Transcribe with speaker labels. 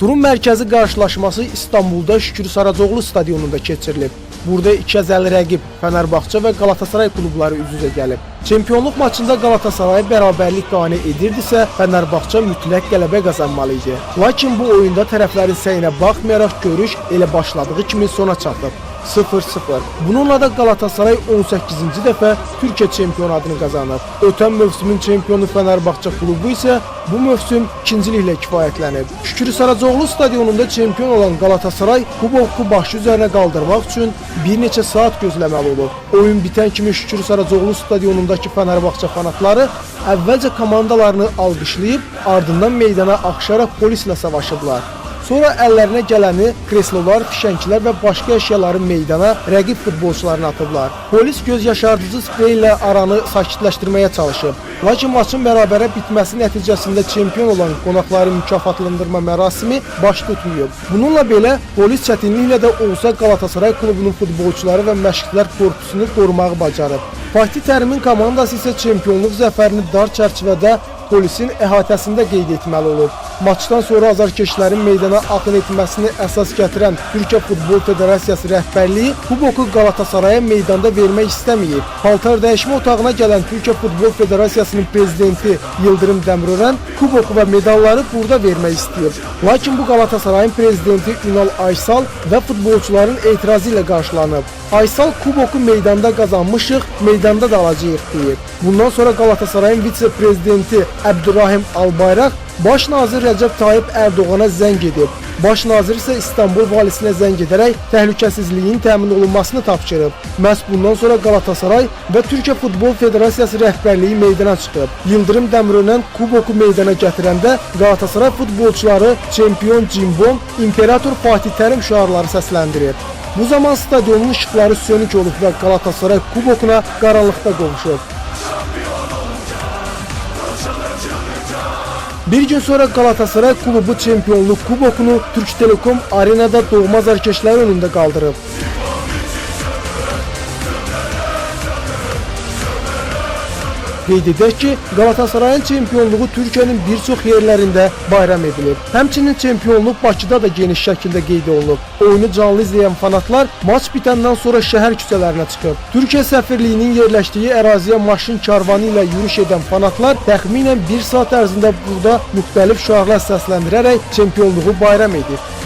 Speaker 1: Turun mərkəzi qarşılaşması İstanbulda Şükür Saracoğlu stadionunda keçirilib. Burada iki əzəli rəqib Fənərbağça və Qalatasaray klubları üz-üzə gəlib. Çempionluq maçında Qalatasaray bərabərlik qane edirdisə, Fənərbağça mütləq qələbə qazanmalı idi. Lakin bu oyunda tərəflərin səyinə baxmayaraq görüş elə başladığı kimi sona çatıb. 0-0. Bununla da Galatasaray 18-ci dəfə Türkiyə çempionatını qazanıb. Ötən mövsümün çempionu Fənərbağça klubu isə bu mövsüm ikinciliklə kifayətlənib. Şükür Saracoğlu stadionunda çempion olan Galatasaray kuboku başı üzərinə qaldırmaq üçün bir neçə saat gözləməli olub. Oyun bitən kimi Şükür Saracoğlu stadionundakı Fənərbağça fanatları əvvəlcə komandalarını alqışlayıb, ardından meydana axışaraq polislə savaşıblar. Sonra əllərinə gələni kreslolar, fişənglər və başqa əşyaları meydana rəqib futbolçularına atıblar. Polis göz yaşardıcı sprey ilə aranı sakitləşdirməyə çalışıb. Lakin maçın bərabərə bitməsi nəticəsində çempion olan qonaqları mükafatlandırma mərasimi baş tutmayıb. Bununla belə polis çətinliklə də olsa Qalatasaray klubunun futbolçuları və məşqçilər korpusunu qorumağı bacarıb. Fatih Tərimin komandası isə çempionluq zəfərini dar çərçivədə polisin əhatəsində qeyd etməli olub. Maçdan sonra azarkeşlərin meydana axın etməsini əsas gətirən Türkiyə Futbol Federasiyası rəhbərliyi kuboku Qalatasaraya meydanda vermək istəməyib. Paltar dəyişmə otağına gələn Türkiyə Futbol Federasiyasının prezidenti Yıldırım Dəmirören kuboku və medalları burada vermək istəyib. Lakin bu Qalatasarayın prezidenti Ünal Aysal və futbolçuların etirazı ilə qarşılanıb. Aysal kuboku meydanda qazanmışıq, meydanda da alacağıq deyib. Bundan sonra Qalatasarayın vitse-prezidenti Əbdurrahim Albayraq Baş nazir Rəcəb Tayyip Ərdoğana zəng edib. Baş nazir isə İstanbul valisinə zəng edərək təhlükəsizliyin təmin olunmasını tapşırıb. Məhz bundan sonra Galatasaray və Türkiyə Futbol Federasiyası rəhbərliyi meydana çıxıb. Yıldırım Dəmirönen kuboku meydana gətirəndə Galatasaray futbolçuları çempion Cimbom, İmperator Fatih Tərim şüarları səsləndirir. Bu zaman stadionun işıqları sönük olub və Galatasaray kubokuna qaranlıqda qovuşub. Bir gün sonra Galatasaray klubu çempionluq kubokunu Türk Telekom arenada doğma zarkeşlər önündə qaldırıb. Qeyd edək ki, Qalatasarayın çempionluğu Türkiyənin bir çox yerlərində bayram edilir. Həmçinin çempionluq Bakıda da geniş şəkildə qeyd olunub. Oyunu canlı izləyən fanatlar maç bitəndən sonra şəhər küçələrinə çıxıb. Türkiyə səfirliyinin yerləşdiyi əraziyə maşın karvanı ilə yürüş edən fanatlar təxminən 1 saat ərzində burada müxtəlif şüarlar səsləndirərək çempionluğu bayram edir.